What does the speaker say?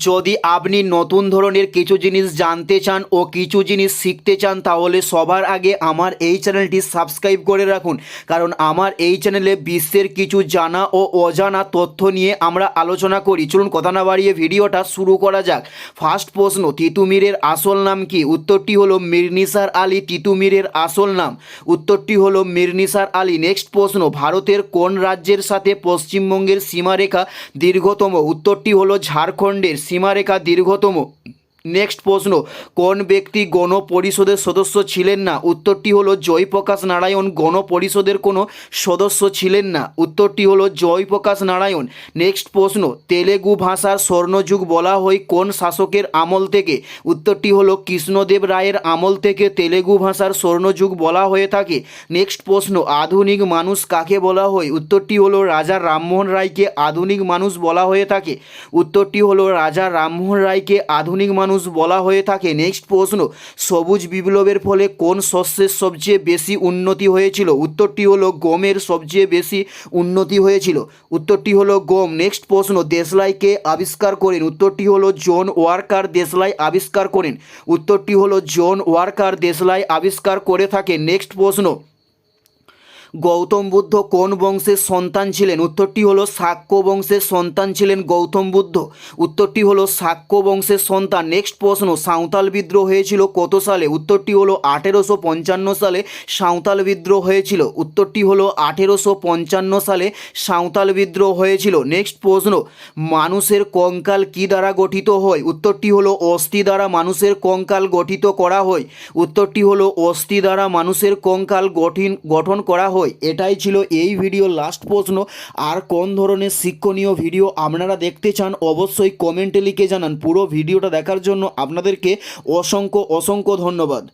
যদি আপনি নতুন ধরনের কিছু জিনিস জানতে চান ও কিছু জিনিস শিখতে চান, তাহলে সবার আগে আমার এই চ্যানেলটি সাবস্ক্রাইব করে রাখুন। কারণ আমার এই চ্যানেলে বিশ্বের কিছু জানা ও অজানা তথ্য নিয়ে আমরা আলোচনা করি। চলুন কথা না বাড়িয়ে ভিডিওটা শুরু করা যাক। ফার্স্ট প্রশ্ন, তিতুমিরের আসল নাম কি? উত্তরটি হলো মির্নিসার আলী তিতুমিরের আসল নাম। উত্তরটি হলো মির্নিসার আলী। নেক্সট প্রশ্ন, ভারতের কোন রাজ্যের সাথে পশ্চিমবঙ্গের সীমারেখা দীর্ঘতম? উত্তরটি হলো ঝাড়খণ্ডের সীমারেখা দীর্ঘতম। নেক্সট প্রশ্ন, কোন ব্যক্তি গণপরিষদের সদস্য ছিলেন না? উত্তরটি হলো জয়প্রকাশ নারায়ণ গণ পরিষদের কোনো সদস্য ছিলেন না। উত্তরটি হলো জয়প্রকাশ নারায়ণ। নেক্সট প্রশ্ন, তেলেগু ভাষার স্বর্ণযুগ বলা হয় কোন শাসকের আমল থেকে? উত্তরটি হলো কৃষ্ণদেব রায়ের আমল থেকে তেলেগু ভাষার স্বর্ণযুগ বলা হয়ে থাকে। নেক্সট প্রশ্ন, আধুনিক মানুষ কাকে বলা হয়? উত্তরটি হলো রাজা রামমোহন রায়কে আধুনিক মানুষ বলা হয়ে থাকে। উত্তরটি হলো রাজা রামমোহন রায়কে আধুনিক মানুষ বলা হয়ে থাকে নেক্সট প্রশ্ন, সবুজ বিপ্লবের ফলে কোন শস্যের সবচেয়ে বেশি উন্নতি হয়েছিল? উত্তরটি হলো গমের সবচেয়ে বেশি উন্নতি হয়েছিল। উত্তরটি হলো গম। নেক্সট প্রশ্ন, দেশলাইকে আবিষ্কার করেন। উত্তরটি হলো জন ওয়ার্কার দেশলাই আবিষ্কার করেন। উত্তরটি হলো জন ওয়ার্কার দেশলাই আবিষ্কার করে থাকে নেক্সট প্রশ্ন গৌতম বুদ্ধ কোন বংশের সন্তান ছিলেন? উত্তরটি হলো শাক্য বংশের সন্তান ছিলেন গৌতম বুদ্ধ। উত্তরটি হলো শাক্য বংশের সন্তান। নেক্সট প্রশ্ন, সাঁওতাল বিদ্রোহ হয়েছিল কত সালে? উত্তরটি হলো আঠেরোশো পঞ্চান্ন সালে সাঁওতাল বিদ্রোহ হয়েছিল। উত্তরটি হলো আঠেরোশো পঞ্চান্ন সালে সাঁওতাল বিদ্রোহ হয়েছিল। নেক্সট প্রশ্ন, মানুষের কঙ্কাল কি দ্বারা গঠিত হয়? উত্তরটি হলো অস্থি দ্বারা মানুষের কঙ্কাল গঠিত করা হয়। উত্তরটি হলো অস্থি দ্বারা মানুষের কঙ্কাল গঠিন, গঠন করা হয়। এটাই ছিল এই ভিডিও লাস্ট প্রশ্ন। আর কোন ধরনের শিক্ষণীয় ভিডিও আপনারা দেখতে চান, অবশ্যই কমেন্টে লিখে জানান। পুরো ভিডিওটা দেখার জন্য আপনাদেরকে অসংখ্য অসংখ্য ধন্যবাদ।